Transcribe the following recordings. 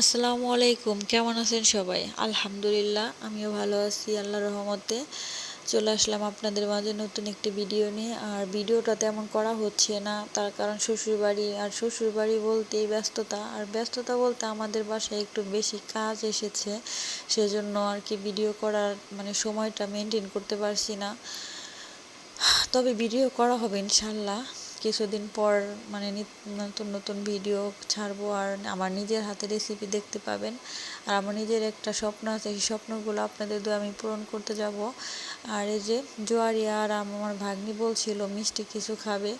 আসসালামু আলাইকুম, কেমন আছেন সবাই? আলহামদুলিল্লাহ, আমিও ভালো আছি, আল্লাহর রহমতে। চলে আসলাম আপনাদের মাঝে নতুন একটি ভিডিও নিয়ে। আর ভিডিওটা তেমন করা হচ্ছে না, তার কারণ শ্বশুরবাড়ি, আর শ্বশুরবাড়ি বলতেই ব্যস্ততা। আর ব্যস্ততা বলতে আমাদের বাসায় একটু বেশি কাজ এসেছে, সেজন্য আর কি ভিডিও করার মানে সময়টা মেনটেন করতে পারছি না। তবে ভিডিও করা হবে ইনশাল্লাহ কিছুদিন পর মানে নতুন নতুন ভিডিও ছাড়বো আর আমার নিজের হাতে রেসিপি দেখতে পাবেন। আর আমার নিজের একটা স্বপ্ন আছে, সেই স্বপ্নগুলো আপনাদের দু আমি পূরণ করতে যাব। আর এই যে জোয়ারি আর আমার ভাগ্নি বলছিল, মিষ্টি কিছু খাবে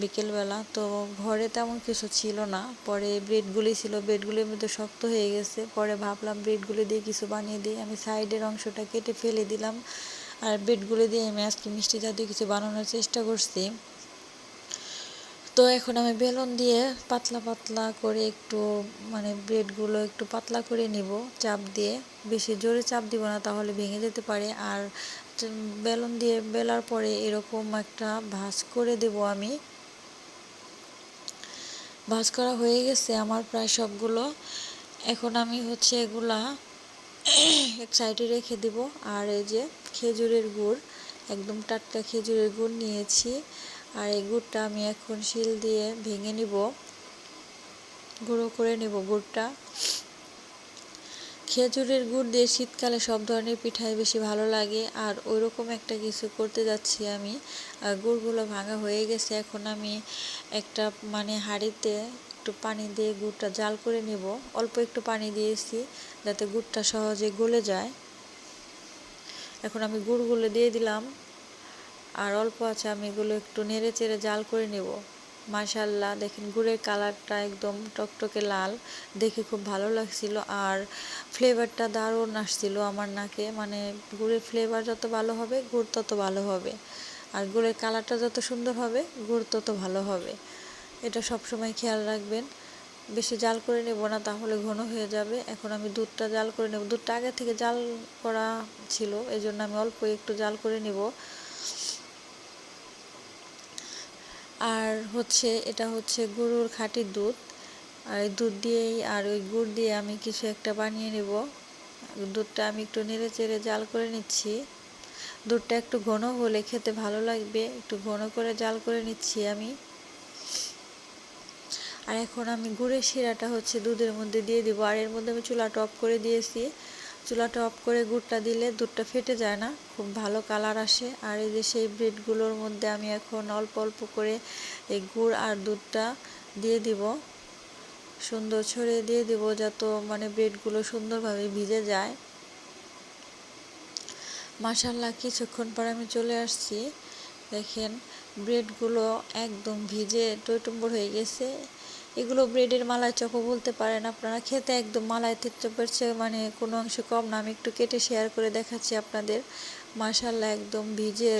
বিকেলবেলা। তো ঘরে তেমন কিছু ছিল না। পরে ব্রেডগুলি ছিল ব্রেডগুলির মধ্যে শক্ত হয়ে গেছে। পরে ভাবলাম ব্রেডগুলি দিয়ে কিছু বানিয়ে দিই। আমি সাইডের অংশটা কেটে ফেলে দিলাম। আর ব্রেডগুলি দিয়ে আমি আজকে মিষ্টি জাতীয় কিছু বানানোর চেষ্টা করছি। তো এখন আমি বেলুন দিয়ে পাতলা পাতলা করে একটু মানে ব্রেডগুলো একটু পাতলা করে নিব, চাপ দিয়ে। বেশি জোরে চাপ দিব না, তাহলে ভেঙে যেতে পারে। আর বেলুন দিয়ে বেলার পরে এরকম একটা ভাঁজ করে দেব আমি। ভাঁজ করা হয়ে গেছে আমার প্রায় সবগুলো। এখন আমি হচ্ছে এগুলা এক সাইডে রেখে দিব। আর এই যে খেজুরের গুড়, একদম টাটকা খেজুরের গুড় নিয়েছি। আর এই গুড়টা আমি এখন শিল দিয়ে ভেঙে নিব। গুঁড়ো করে নেব গুড়টা। খেজুরের গুড় দিয়ে শীতকালে সব ধরনের পিঠাই বেশি ভালো লাগে, আর ওইরকম একটা কিছু করতে যাচ্ছি আমি। গুড়গুলো ভাঙা হয়ে গেছে, এখন আমি একটা মানে হাঁড়িতে একটু পানি দিয়ে গুড়টা জাল করে নেব। অল্প একটু পানি দিয়েছি যাতে গুড়টা সহজে গলে যায়। এখন আমি গুড়গুলো দিয়ে দিলাম। আর অল্প আছে, আমি এগুলো একটু নেড়ে চেড়ে জাল করে নেব। মাশাল্লাহ দেখেন গুড়ের কালারটা একদম টকটকে লাল। দেখে খুব ভালো লাগছিল আর ফ্লেভারটা দারুণ আসছিল আমার নাকে। মানে গুড়ের ফ্লেভার যত ভালো হবে, গুড় তত ভালো হবে। আর গুড়ের কালারটা যত সুন্দর হবে, গুড় তত ভালো হবে। এটা সবসময় খেয়াল রাখবেন। বেশি জাল করে নেব না, তাহলে ঘন হয়ে যাবে। এখন আমি দুধটা জাল করে নেব। দুধটা আগে থেকে জাল করা ছিল এই জন্য আমি অল্প একটু জাল করে নেব। আর হচ্ছে, এটা হচ্ছে গরুর খাঁটি দুধ। আর এই দুধ দিয়েই, আর ওই গুড় দিয়ে আমি কিছু একটা বানিয়ে নেব। দুধটা আমি একটু নেড়ে চেড়ে জাল করে নিচ্ছি। দুধটা একটু ঘন হলে খেতে ভালো লাগবে। একটু ঘন করে জাল করে নিচ্ছি আমি। আর এখন আমি গুড়ের শিরাটা হচ্ছে দুধের মধ্যে দিয়ে দিব। আর এর মধ্যে আমি চুলাটা অফ করে দিয়েছি। চুলাটা অফ করে গুড়টা দিলে দুধটা ফেটে যায় না, খুব ভালো কালার আসে। আর এই যে সেই ব্রেডগুলোর মধ্যে আমি এখন অল্প অল্প করে এই গুড় আর দুধটা দিয়ে দিব। সুন্দর ছড়িয়ে দিয়ে দিব যত মানে ব্রেডগুলো সুন্দরভাবে ভিজে যায়। মাসাল্লাহ কিছুক্ষণ পর আমি চলে আসছি। দেখেন, ব্রেডগুলো একদম ভিজে টইটুম্বর হয়ে গেছে। এগুলো ব্রেডের মালায় চপও বলতে পারেন আপনারা। খেতে একদম মালাই চপের চেয়ে মানে কোনো অংশ কম না। আমি একটু কেটে শেয়ার করে দেখাচ্ছি আপনাদের। মাশাল্লাহ একদম ভিজে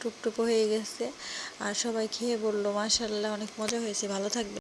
টুকটুকো হয়ে গেছে। আর সবাই খেয়ে বলল মাশাল্লাহ অনেক মজা হয়েছে। ভালো থাকবে